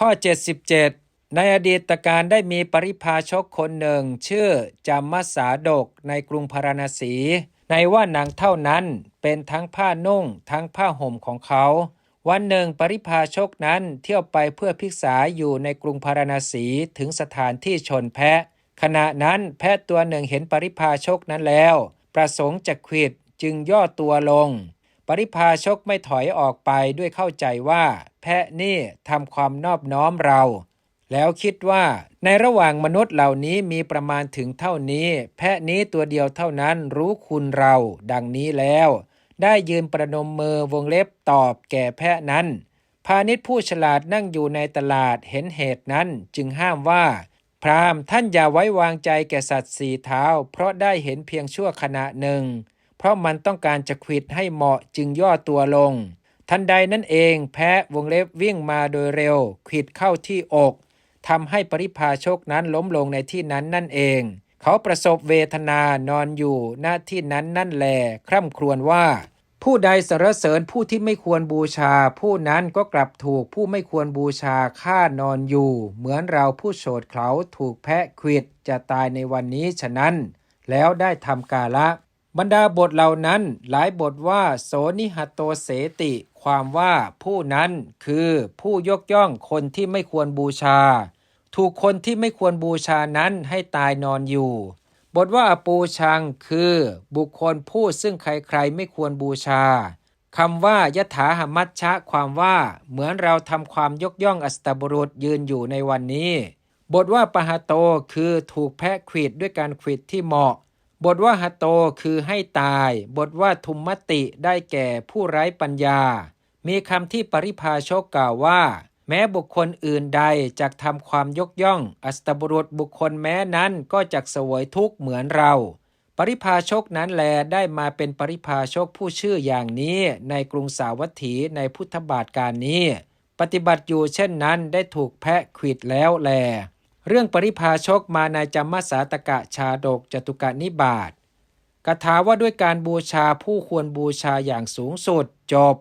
ข้อ 77 ในอดีตการได้มีปริพาชกคนหนึ่ง ชื่อจามัสสาดกในกรุงพาราณสี ในว่านางเท่านั้นเป็นทั้งผ้านุ่งทั้งผ้าห่มของเขา วันหนึ่งปริพาชกนั้นเที่ยวไปเพื่อพิกษาอยู่ในกรุงพาราณสีถึงสถานที่ชนแพะ ขณะนั้นแพะตัวหนึ่งเห็นปริพาชกนั้นแล้ว ประสงค์จะขิดจึงย่อตัวลง ปริพาชกไม่ถอยออกไปด้วยเข้าใจว่า แพะนี่ทำความนอบน้อมเรา แล้วคิดว่าในระหว่างมนุษย์เหล่านี้มีประมาณถึงเท่านี้ แพะนี้ตัวเดียวเท่านั้นรู้คุณเรา ดังนี้แล้ว ได้ยืนประนมมือวงเล็บตอบแก่แพะนั้น พาณิชผู้ฉลาดนั่งอยู่ในตลาดเห็นเหตุนั้นจึงห้ามว่า พรามท่านอย่าไว้วางใจแก่สัตว์สี่เท้า เพราะได้เห็นเพียงชั่วขณะหนึ่ง เพราะมันต้องการจะขิดให้เหมาะจึงย่อตัวลง ทันใดนั่นเองแพะวงเล็บวิ่งมาโดยเร็วขิดเข้าที่อกทำให้ปริพาชกนั้นล้มลงในที่นั้นนั่นเอง เขาประสบเวทนานอนอยู่หน้าที่นั้นนั่นแหลคร่ำครวญว่า ผู้ใดสรรเสริญผู้ที่ไม่ควรบูชา ผู้นั้นก็กลับถูกผู้ไม่ควรบูชาฆ่านอนอยู่ เหมือนเราผู้โฉดเขาถูกแพะขิดจะตายในวันนี้ฉะนั้น แล้วได้ทำกาละ บรรดาบทเหล่านั้นหลายบทว่า โสนิหโตเสติ ความว่าผู้นั้นคือผู้ยกย่องคนที่ไม่ควรบูชา ถูกคนที่ไม่ควรบูชานั้นให้ตายนอนอยู่ บทว่าอปูชังคือบุคคลผู้ซึ่งใครๆไม่ควรบูชาคำว่ายถาหมัชชะความว่าเหมือนเราทำความยกย่องอสตบุรุษยืนอยู่ในวันนี้ บทว่าปะหาโตคือถูกแพะขวิดด้วยการขวิดที่เหมาะ บทว่าหโตคือให้ตาย บทว่าทุมมติได้แก่ผู้ไร้ปัญญา มีคำที่ปริพาชกกล่าวว่า แม้บุคคลอื่นใดจะทำความยกย่อง อัสตบุรุษบุคคลแม้นั้นก็จักเสวยทุกข์เหมือนเรา ปริพาชกนั้นแลได้มาเป็นปริพาชกผู้ชื่ออย่างนี้ในกรุงสาวัตถีในพุทธบาทการนี้ ปฏิบัติอยู่เช่นนั้นได้ถูกแพะขิดแล้วแล เรื่องปริพาชกมาในจำมัสสาตกะชาดกจตุกะนิบาตกถาว่าด้วยการบูชาผู้ควรบูชาอย่างสูงสุดจบ